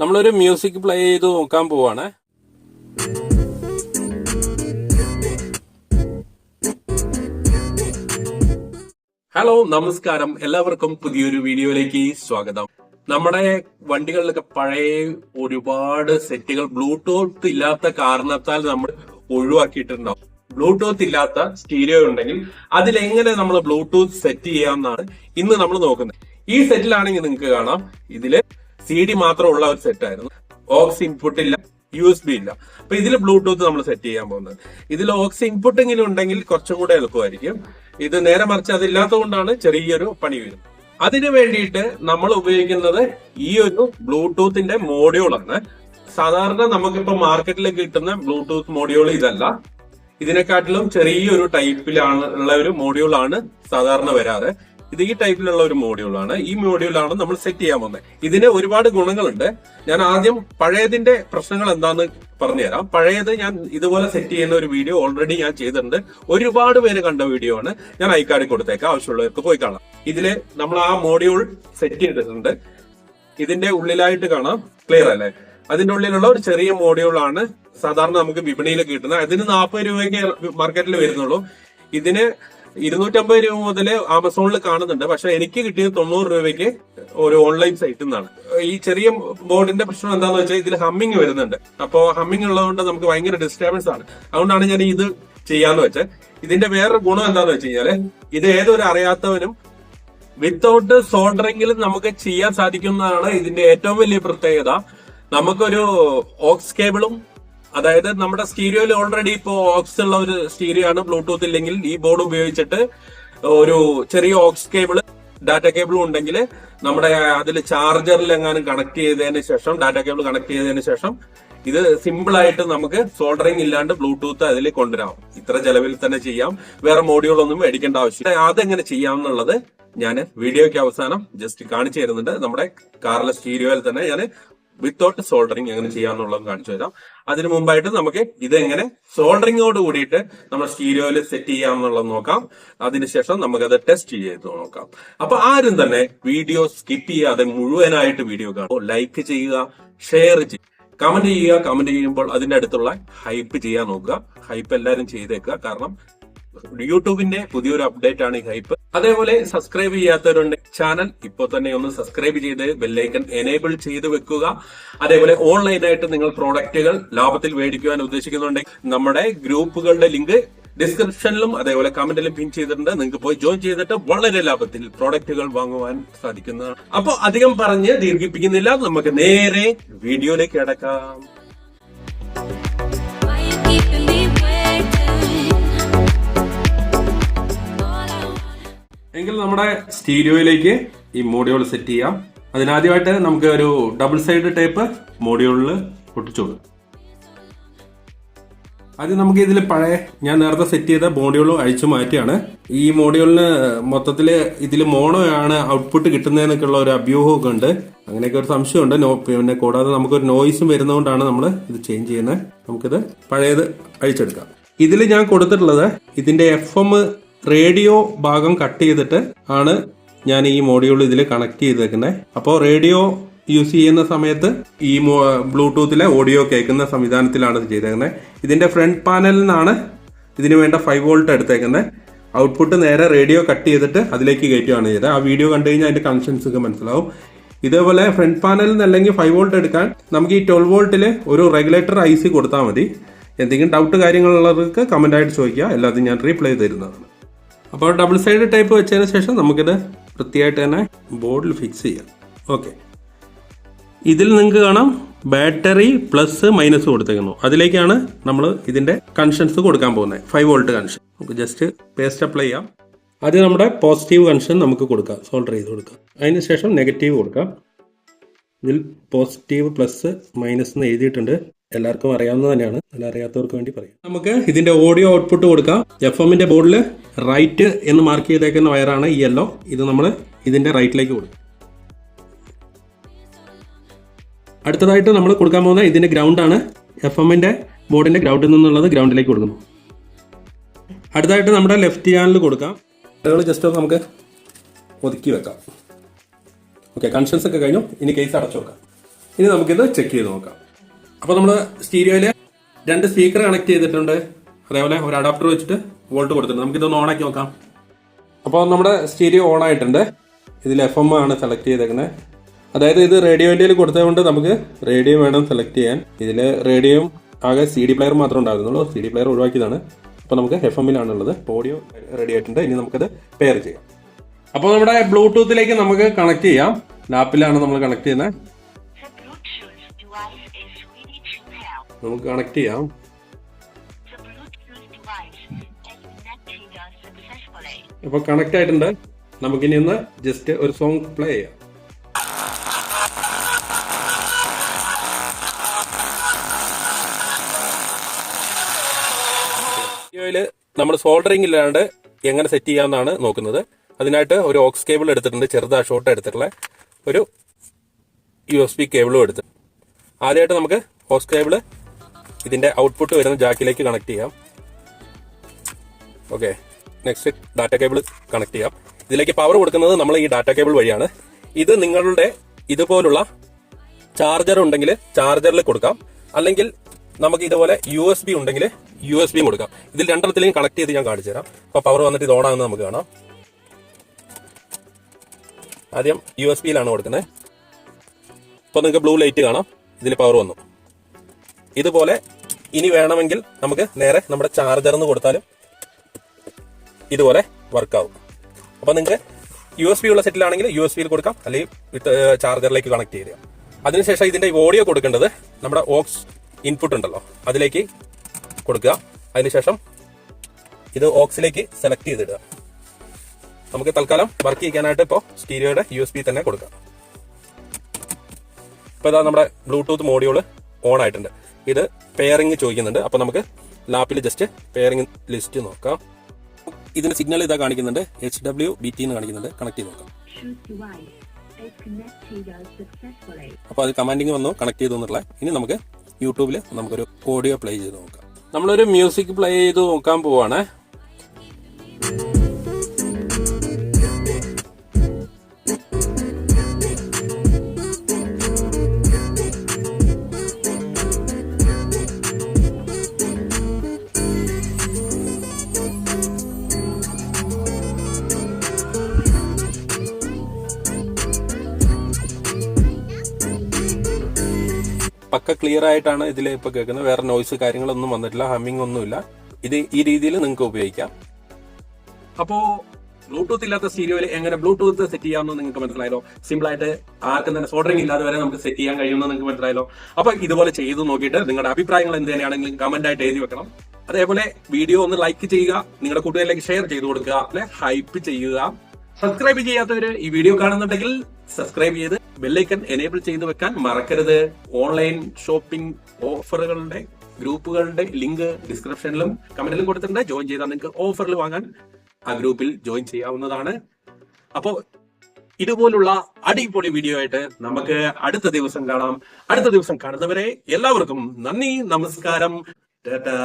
നമ്മളൊരു music play ചെയ്ത് നോക്കാൻ പോവാണ്. ഹലോ നമസ്കാരം. എല്ലാവർക്കും പുതിയൊരു വീഡിയോയിലേക്ക് സ്വാഗതം. നമ്മുടെ വണ്ടികളിലൊക്കെ പഴയ ഒരുപാട് സെറ്റുകൾ ബ്ലൂടൂത്ത് ഇല്ലാത്ത കാരണത്താൽ നമ്മൾ ഒഴിവാക്കിയിട്ടുണ്ടാവും. ബ്ലൂടൂത്ത് ഇല്ലാത്ത സ്റ്റീരിയോ ഉണ്ടെങ്കിൽ അതിലെങ്ങനെ നമ്മൾ ബ്ലൂടൂത്ത് സെറ്റ് ചെയ്യാം എന്നാണ് ഇന്ന് നമ്മൾ നോക്കുന്നത്. ഈ സെറ്റിലാണെങ്കിൽ നിങ്ങൾക്ക് കാണാം. ഇതിൽ സി ഡി മാത്രമുള്ള ഒരു സെറ്റ് ആയിരുന്നു. ഓക്സ് ഇൻപുട്ട് ഇല്ല യു എസ് ബി ഇല്ല. അപ്പൊ ഇതിൽ ബ്ലൂടൂത്ത് നമ്മൾ സെറ്റ് ചെയ്യാൻ പോകുന്നത്. ഇതിൽ ഓക്സ് ഇൻപുട്ട് എങ്കിലും ഉണ്ടെങ്കിൽ കുറച്ചും കൂടെ എളുപ്പമായിരിക്കും. ഇത് നേരെ മറിച്ച് അതില്ലാത്തതുകൊണ്ടാണ് ചെറിയൊരു പണി വരുന്നത് അതിനു വേണ്ടിയിട്ട് നമ്മൾ ഉപയോഗിക്കുന്നത് ഈ ഒരു ബ്ലൂടൂത്തിന്റെ മോഡ്യൂളാണ് സാധാരണ നമുക്കിപ്പോ മാർക്കറ്റിൽ കിട്ടുന്ന ബ്ലൂടൂത്ത് മോഡ്യൂൾ ഇതല്ല. ഇതിനെക്കാട്ടിലും ചെറിയൊരു ടൈപ്പിലാണ് ഉള്ള ഒരു മോഡ്യൂൾ ആണ് സാധാരണ വരാറ്. ഇത് ഈ ടൈപ്പിലുള്ള ഒരു മോഡ്യൂളാണ് ഈ മോഡ്യൂളാണ് നമ്മൾ സെറ്റ് ചെയ്യാൻ പോകുന്നത്. ഇതിന് ഒരുപാട് ഗുണങ്ങളുണ്ട്. ഞാൻ ആദ്യം പഴയതിന്റെ പ്രശ്നങ്ങൾ എന്താന്ന് പറഞ്ഞുതരാം. പഴയത് ഞാൻ ഇതുപോലെ സെറ്റ് ചെയ്യുന്ന ഒരു വീഡിയോ ഓൾറെഡി ഞാൻ ചെയ്തിട്ടുണ്ട്. ഒരുപാട് പേര് കണ്ട വീഡിയോ ആണ്. ഞാൻ ഐക്കാർഡിൽ കൊടുത്തേക്കാം. ആവശ്യമുള്ളവർക്ക് പോയി കാണാം. ഇതിൽ നമ്മൾ ആ മോഡ്യൂൾ സെറ്റ് ചെയ്തിട്ടുണ്ട്. ഇതിന്റെ ഉള്ളിലായിട്ട് കാണാം. ക്ലിയർ അല്ലേ? അതിന്റെ ഉള്ളിലുള്ള ഒരു ചെറിയ മോഡ്യൂൾ ആണ് സാധാരണ നമുക്ക് വിപണിയിൽ കിട്ടുന്നത്. അതിന് നാൽപ്പത് രൂപയ്ക്ക് മാർക്കറ്റിൽ വരുന്നുള്ളൂ. ഇതിന് ഇരുന്നൂറ്റമ്പത് രൂപ മുതൽ ആമസോണിൽ കാണുന്നുണ്ട്. പക്ഷെ എനിക്ക് കിട്ടിയത് തൊണ്ണൂറ് രൂപയ്ക്ക് ഒരു ഓൺലൈൻ സൈറ്റിൽ നിന്നാണ്. ഈ ചെറിയ ബോർഡിന്റെ പ്രശ്നം എന്താണെന്ന് വെച്ചാൽ ഇതിൽ ഹമ്മിങ് വരുന്നുണ്ട്. അപ്പോൾ ഹമ്മിങ് ഉള്ളതുകൊണ്ട് നമുക്ക് ഭയങ്കര ഡിസ്റ്റർബൻസ് ആണ്. അതുകൊണ്ടാണ് ഞാൻ ഇത് ചെയ്യാന്ന് വെച്ചാൽ ഇതിന്റെ വേറൊരു ഗുണം എന്താന്ന് വെച്ച് കഴിഞ്ഞാൽ ഇത് ഏതൊരു അറിയാത്തവനും വിത്തൗട്ട് സോൾഡറിംഗിലും നമുക്ക് ചെയ്യാൻ സാധിക്കുന്നതാണ് ഇതിന്റെ ഏറ്റവും വലിയ പ്രത്യേകത. നമുക്കൊരു ഓക്സ് കേബിളും അതായത് നമ്മുടെ സ്റ്റീരിയോയിൽ ഓൾറെഡി ഇപ്പോൾ ഓക്സ് ഉള്ള ഒരു സ്റ്റീരിയോ ആണ് ബ്ലൂടൂത്ത് ഇല്ലെങ്കിൽ ഈ ബോർഡ് ഉപയോഗിച്ചിട്ട് ഒരു ചെറിയ ഓക്സ് കേബിൾ ഡാറ്റ കേബിൾ ഉണ്ടെങ്കിൽ നമ്മുടെ അതിൽ ചാർജറിൽ എങ്ങാനും കണക്ട് ചെയ്തതിന് ശേഷം ഡാറ്റ കേബിൾ കണക്ട് ചെയ്തതിന് ശേഷം ഇത് സിമ്പിൾ ആയിട്ട് നമുക്ക് സോൾഡറിംഗ് ഇല്ലാണ്ട് ബ്ലൂടൂത്ത് അതിൽ കൊണ്ടുവരാം. ഇത്ര ചെലവിൽ തന്നെ ചെയ്യാം. വേറെ മോഡ്യൂൾ ഒന്നും മേടിക്കേണ്ട ആവശ്യമില്ല. അതെങ്ങനെ ചെയ്യാം എന്നുള്ളത് ഞാൻ വീഡിയോയ്ക്ക് അവസാനം ജസ്റ്റ് കാണിച്ചു തരുന്നുണ്ട്. നമ്മുടെ കാറിലെ സ്റ്റീരിയോയിൽ തന്നെ ഞാൻ വിത്തൗട്ട് സോൾഡറിങ് എങ്ങനെ ചെയ്യാന്നുള്ളതും കാണിച്ചു തരാം. അതിനു മുമ്പായിട്ട് നമുക്ക് എങ്ങനെ സോൾഡറിങ്ങോട് കൂടിയിട്ട് നമ്മൾ സ്റ്റീരിയോയിൽ സെറ്റ് ചെയ്യാമെന്നുള്ളത് നോക്കാം. അതിനുശേഷം നമുക്കത് ടെസ്റ്റ് ചെയ്ത് നോക്കാം. അപ്പൊ ആരും തന്നെ വീഡിയോ സ്കിപ്പ് ചെയ്യാതെ മുഴുവനായിട്ട് വീഡിയോ കാണും. ലൈക്ക് ചെയ്യുക ഷെയർ ചെയ്യുക കമന്റ് ചെയ്യുക കമന്റ് ചെയ്യുമ്പോൾ അതിന്റെ അടുത്തുള്ള ഹൈപ്പ് ചെയ്യാൻ നോക്കുക. ഹൈപ്പ് എല്ലാവരും ചെയ്തേക്കുക. കാരണം യൂട്യൂബിന്റെ പുതിയൊരു അപ്ഡേറ്റ് ആണ് ഈ ഹൈപ്പ്. അതേപോലെ സബ്സ്ക്രൈബ് ചെയ്യാത്തവരുണ്ട് ചാനൽ ഇപ്പോൾ തന്നെ ഒന്ന് സബ്സ്ക്രൈബ് ചെയ്ത് ബെല്ലൈക്കൺ എനേബിൾ ചെയ്ത് വെക്കുക. അതേപോലെ ഓൺലൈനായിട്ട് നിങ്ങൾ പ്രോഡക്റ്റുകൾ ലാഭത്തിൽ മേടിക്കുവാൻ ഉദ്ദേശിക്കുന്നുണ്ടെങ്കിൽ നമ്മുടെ ഗ്രൂപ്പുകളുടെ ലിങ്ക് ഡിസ്ക്രിപ്ഷനിലും അതേപോലെ കമന്റിലും പിൻ ചെയ്തിട്ടുണ്ട്. നിങ്ങൾക്ക് പോയി ജോയിൻ ചെയ്തിട്ട് വളരെ ലാഭത്തിൽ പ്രോഡക്റ്റുകൾ വാങ്ങുവാൻ സാധിക്കുന്നതാണ്. അപ്പോൾ അധികം പറഞ്ഞ് ദീർഘിപ്പിക്കുന്നില്ല. നമുക്ക് നേരെ വീഡിയോയിലേക്ക് കിടക്കാം. എങ്കിൽ നമ്മുടെ സ്റ്റീരിയോയിലേക്ക് ഈ മോഡ്യൂൾ സെറ്റ് ചെയ്യാം. അതിനാദ്യമായിട്ട് നമുക്ക് ഒരു ഡബിൾ സൈഡ് ടേപ്പ് മോഡ്യൂളിൽ കൊടുക്കും ആദ്യം നമുക്ക് ഇതിൽ പഴയ ഞാൻ നേരത്തെ സെറ്റ് ചെയ്ത മോഡ്യൂൾ അഴിച്ചു മാറ്റിയാണ് ഈ മോഡ്യൂളിന് മൊത്തത്തിൽ ഇതിൽ മോണോ ആണ് ഔട്ട്പുട്ട് കിട്ടുന്നതെന്നൊക്കെ ഉള്ള ഒരു അഭ്യൂഹമൊക്കെ ഉണ്ട്. അങ്ങനെയൊക്കെ ഒരു സംശയമുണ്ട്. നോ പിന്നെ കൂടാതെ നമുക്കൊരു നോയിസും വരുന്നതുകൊണ്ടാണ് നമ്മൾ ഇത് ചേഞ്ച് ചെയ്യുന്നത്. നമുക്കിത് പഴയത് അഴിച്ചെടുക്കാം. ഇതിൽ ഞാൻ കൊടുത്തിട്ടുള്ളത് ഇതിന്റെ എഫ് എം റേഡിയോ ഭാഗം കട്ട് ചെയ്തിട്ട് ആണ് ഞാൻ ഈ മോഡ്യൂൾ ഇതിൽ കണക്ട് ചെയ്തേക്കുന്നത് അപ്പോൾ റേഡിയോ യൂസ് ചെയ്യുന്ന സമയത്ത് ഈ ബ്ലൂടൂത്തിലെ ഓഡിയോ കേൾക്കുന്ന സംവിധാനത്തിലാണ് ഇത് ചെയ്തേക്കുന്നത് ഇതിന്റെ ഫ്രണ്ട് പാനലിൽ നിന്നാണ് ഇതിന് വേണ്ട ഫൈവ് വോൾട്ട് എടുത്തേക്കുന്നത് ഔട്ട്പുട്ട് നേരെ റേഡിയോ കട്ട് ചെയ്തിട്ട് അതിലേക്ക് കയറ്റുകയാണ് ചെയ്തത് ആ വീഡിയോ കണ്ടു കഴിഞ്ഞാൽ അതിന്റെ കണക്ഷൻസ് ഒക്കെ മനസ്സിലാവും. ഇതേപോലെ ഫ്രണ്ട് പാനലിൽ നിന്ന് അല്ലെങ്കിൽ ഫൈവ് വോൾട്ട് എടുക്കാൻ നമുക്ക് ഈ ട്വൽവ് വോൾട്ടിൽ ഒരു റെഗുലേറ്റർ ഐ സി കൊടുത്താൽ മതി. എന്തെങ്കിലും ഡൗട്ട് കാര്യങ്ങളുള്ളവർക്ക് കമന്റായിട്ട് ചോദിക്കുക. എല്ലാത്തിനും ഞാൻ റീപ്ലൈ തരുന്നതാണ്. അപ്പോൾ ഡബിൾ സൈഡ് ടൈപ്പ് വെച്ചതിന് ശേഷം നമുക്കിത് വൃത്തിയായിട്ട് തന്നെ ബോർഡിൽ ഫിക്സ് ചെയ്യാം. ഓക്കെ ഇതിൽ നിങ്ങൾക്ക് കാണാം ബാറ്ററി പ്ലസ് മൈനസ് കൊടുത്തേക്കുന്നു. അതിലേക്കാണ് നമ്മൾ ഇതിന്റെ കൺഷൻസ് കൊടുക്കാൻ പോകുന്നത്. ഫൈവ് വോൾട്ട് കൺഷൻ നമുക്ക് ജസ്റ്റ് പേസ്റ്റ് അപ്ലൈ ചെയ്യാം. ആദ്യം നമ്മുടെ പോസിറ്റീവ് കൺഷൻ നമുക്ക് കൊടുക്കാം. സോൾഡർ ചെയ്ത് കൊടുക്കാം. അതിന് ശേഷം നെഗറ്റീവ് കൊടുക്കാം. ഇതിൽ പോസിറ്റീവ് പ്ലസ് മൈനസ് എന്ന് എഴുതിയിട്ടുണ്ട്. എല്ലാവർക്കും അറിയാവുന്നത് തന്നെയാണ്. അല്ല അറിയാത്തവർക്ക് വേണ്ടി പറയാം. നമുക്ക് ഇതിന്റെ ഓഡിയോ ഔട്ട്പുട്ട് കൊടുക്കാം. എഫ് എമ്മിന്റെ ബോർഡിൽ റൈറ്റ് എന്ന് മാർക്ക് ചെയ്തേക്കുന്ന വയറാണ് ഈ യെല്ലോ ഇത് നമ്മൾ ഇതിന്റെ റൈറ്റിലേക്ക് കൊടുക്കും. അടുത്തതായിട്ട് നമ്മൾ കൊടുക്കാൻ പോകുന്ന ഇതിന്റെ ഗ്രൗണ്ട് ആണ് എഫ് എമ്മിന്റെ ബോർഡിന്റെ ഗ്രൗണ്ടിൽ നിന്നുള്ളത് ഗ്രൗണ്ടിലേക്ക് കൊടുക്കുന്നു. അടുത്തതായിട്ട് നമ്മുടെ ലെഫ്റ്റ് ചാനൽ കൊടുക്കാം. ജസ്റ്റ് നമുക്ക് ഒതുക്കി വെക്കാം. ഓക്കെ കൺഷൻസ് ഒക്കെ കഴിഞ്ഞു. ഇനി കേസ് അടച്ചു വെക്കാം. ഇനി നമുക്കിത് ചെക്ക് ചെയ്ത് നോക്കാം. അപ്പോൾ നമ്മൾ സ്റ്റീരിയോയിൽ രണ്ട് സ്പീക്കർ കണക്ട് ചെയ്തിട്ടുണ്ട്. അതേപോലെ ഒരു അഡാപ്റ്റർ വെച്ചിട്ട് വോൾട്ട് കൊടുത്തിട്ടുണ്ട്. നമുക്കിതൊന്ന് ഓണാക്കി നോക്കാം. അപ്പോൾ നമ്മുടെ സ്റ്റീരിയോ ഓൺ ആയിട്ടുണ്ട് ഇതിൽ എഫ് എം ആണ് സെലക്ട് ചെയ്തേക്കുന്നത് അതായത് ഇത് റേഡിയോ ഇന്ത്യയിൽ കൊടുത്തതുകൊണ്ട് നമുക്ക് റേഡിയോ വേണം സെലക്ട് ചെയ്യാൻ. ഇതിൽ റേഡിയോയും ആകെ സി ഡി പ്ലെയർ മാത്രമേ ഉണ്ടായിരുന്നുള്ളൂ. സി ഡി പ്ലെയർ ഒഴിവാക്കിയതാണ്. അപ്പോൾ നമുക്ക് എഫ് എമ്മിലാണുള്ളത് ഓഡിയോ റെഡി ആയിട്ടുണ്ട്. ഇനി നമുക്കത് പെയർ ചെയ്യാം. അപ്പോൾ നമ്മുടെ ബ്ലൂടൂത്തിലേക്ക് നമുക്ക് കണക്ട് ചെയ്യാം. ലാപ്പിലാണ് നമ്മൾ കണക്ട് ചെയ്യുന്നത് നമുക്ക് കണക്ട് ചെയ്യാം. ഇപ്പോൾ കണക്ട് ആയിട്ടുണ്ട്. നമുക്കിനി ഒന്ന് ജസ്റ്റ് ഒരു സോങ് പ്ലേ ചെയ്യാം. വീഡിയോയിൽ നമ്മൾ സോൾഡറിംഗ് ഇല്ലാണ്ട് എങ്ങനെ സെറ്റ് ചെയ്യാമെന്നാണ് നോക്കുന്നത്. അതിനായിട്ട് ഒരു ഓക്സ് കേബിൾ എടുത്തിട്ടുണ്ട് ചെറുതാ ഷോർട്ട് എടുത്തിട്ടുള്ള ഒരു യു എസ് ബി കേബിളും എടുത്ത്. ആദ്യമായിട്ട് നമുക്ക് ഓക്സ് കേബിൾ ഇതിന്റെ ഔട്ട്പുട്ട് വരുന്ന ജാക്കിലേക്ക് കണക്ട് ചെയ്യാം. Okay next data cable connect ചെയ്യാം. ഇതിലേക്ക് പവർ കൊടുക്കുന്നത് നമ്മൾ ഈ ഡാറ്റ കേബിൾ വഴിയാണ്. ഇത് നിങ്ങളുടെ ഇതുപോലുള്ള ചാർജർ ഉണ്ടെങ്കിൽ ചാർജറിൽ കൊടുക്കാം. അല്ലെങ്കിൽ നമുക്ക് ഇതുപോലെ യു എസ് ബി ഉണ്ടെങ്കിൽ യു എസ് ബി കൊടുക്കാം. ഇതിൽ രണ്ടെണ്ണത്തിലേയും കണക്ട് ചെയ്ത് ഞാൻ കാണിച്ചു തരാം. അപ്പൊ പവർ വന്നിട്ട് ഇത് ഓണാകുന്നത് നമുക്ക് കാണാം. ആദ്യം യു എസ് ബിയിലാണ് കൊടുക്കുന്നത്. ഇപ്പൊ നിങ്ങൾക്ക് ബ്ലൂ ലൈറ്റ് കാണാം. ഇതിൽ പവർ വന്നു. ഇതുപോലെ ഇനി വേണമെങ്കിൽ നമുക്ക് നേരെ നമ്മുടെ ചാർജർ എന്ന് കൊടുത്താലും ഇതുപോലെ വർക്കാവും അപ്പൊ നിങ്ങൾക്ക് യു എസ് ബി ഉള്ള സെറ്റിലാണെങ്കിൽ യു എസ് ബിയിൽ കൊടുക്കാം. അല്ലെങ്കിൽ ചാർജറിലേക്ക് കണക്ട് ചെയ്യുക. അതിനുശേഷം ഇതിന്റെ ഓഡിയോ കൊടുക്കേണ്ടത് നമ്മുടെ ഓക്സ് ഇൻപുട്ട് ഉണ്ടല്ലോ. അതിലേക്ക് കൊടുക്കുക. അതിനുശേഷം ഇത് ഓക്സിലേക്ക് സെലക്ട് ചെയ്തിടുക. നമുക്ക് തൽക്കാലം വർക്ക് ചെയ്യാനായിട്ട് ഇപ്പോൾ സ്റ്റീരിയോയുടെ യു എസ് ബി തന്നെ കൊടുക്കാം. ഇപ്പൊ ഇതാ നമ്മുടെ ബ്ലൂടൂത്ത് മോഡ്യൂൾ ഓൺ ആയിട്ടുണ്ട്. ഇത് പെയറിംഗ് ചോദിക്കുന്നുണ്ട്. അപ്പൊ നമുക്ക് ലാപ്പിൽ ജസ്റ്റ് പെയറിംഗ് ലിസ്റ്റ് നോക്കാം. ഇതിന്റെ സിഗ്നൽ ഇതാ കാണിക്കുന്നുണ്ട്. എച്ച് ഡബ്ല്യു ബി ടി എന്ന് കാണിക്കുന്നുണ്ട്. കണക്ട് ചെയ്ത് നോക്കാം. അപ്പോൾ അത് കമാൻഡിങ് വന്നു കണക്ട് ചെയ്തു എന്നുള്ള. ഇനി നമുക്ക് യൂട്യൂബിൽ നമുക്കൊരു ഓഡിയോ പ്ലേ ചെയ്ത് നോക്കാം. നമ്മളൊരു മ്യൂസിക് പ്ലേ ചെയ്ത് നോക്കാൻ പോവാണ്. പക്ക ക്ലിയർ ആയിട്ടാണ് ഇതിൽ ഇപ്പൊ കേൾക്കുന്നത്. വേറെ നോയ്സ് കാര്യങ്ങളൊന്നും വന്നിട്ടില്ല ഹമ്മിങ് ഒന്നുമില്ല. ഇത് ഈ രീതിയിൽ നിങ്ങൾക്ക് ഉപയോഗിക്കാം. അപ്പോ ബ്ലൂടൂത്ത് ഇല്ലാത്ത സ്റ്റീരിയോയിൽ എങ്ങനെ ബ്ലൂടൂത്ത് സെറ്റ് ചെയ്യാമെന്ന് നിങ്ങൾക്ക് മനസ്സിലായല്ലോ? സിമ്പിൾ ആയിട്ട് ആർക്കും തന്നെ സോൾഡറിംഗ് ഇല്ലാതെ വരെ നമുക്ക് സെറ്റ് ചെയ്യാൻ കഴിയുമെന്ന് നിങ്ങൾക്ക് മനസ്സിലായല്ലോ? അപ്പൊ ഇതുപോലെ ചെയ്തു നോക്കിയിട്ട് നിങ്ങളുടെ അഭിപ്രായങ്ങൾ എന്ത് തന്നെയാണെങ്കിലും കമന്റ് ആയിട്ട് എഴുതി വെക്കണം. അതേപോലെ വീഡിയോ ഒന്ന് ലൈക്ക് ചെയ്യുക നിങ്ങളുടെ കൂട്ടുകാരിലേക്ക് ഷെയർ ചെയ്ത് കൊടുക്കുക അല്ലെ? ഹൈപ്പ് ചെയ്യുക. സബ്സ്ക്രൈബ് ചെയ്യാത്തവര് ഈ വീഡിയോ കാണുന്നുണ്ടെങ്കിൽ സബ്സ്ക്രൈബ് ചെയ്ത് ബെല്ലൈക്കൺ എനേബിൾ ചെയ്ത് വെക്കാൻ മറക്കരുത്. ഓൺലൈൻ ഷോപ്പിംഗ് ഓഫറുകളുടെ ഗ്രൂപ്പുകളുടെ ലിങ്ക് ഡിസ്ക്രിപ്ഷനിലും കമന്റിലും കൊടുത്തിട്ടുണ്ട്. ജോയിൻ ചെയ്താൽ നിങ്ങൾക്ക് ഓഫറിൽ വാങ്ങാൻ ആ ഗ്രൂപ്പിൽ ജോയിൻ ചെയ്യാവുന്നതാണ്. അപ്പോ ഇതുപോലുള്ള അടിപൊളി വീഡിയോ ആയിട്ട് നമുക്ക് അടുത്ത ദിവസം കാണാം. അടുത്ത ദിവസം കാണുന്നവരെ എല്ലാവർക്കും നന്ദി നമസ്കാരം. ടാറ്റാ.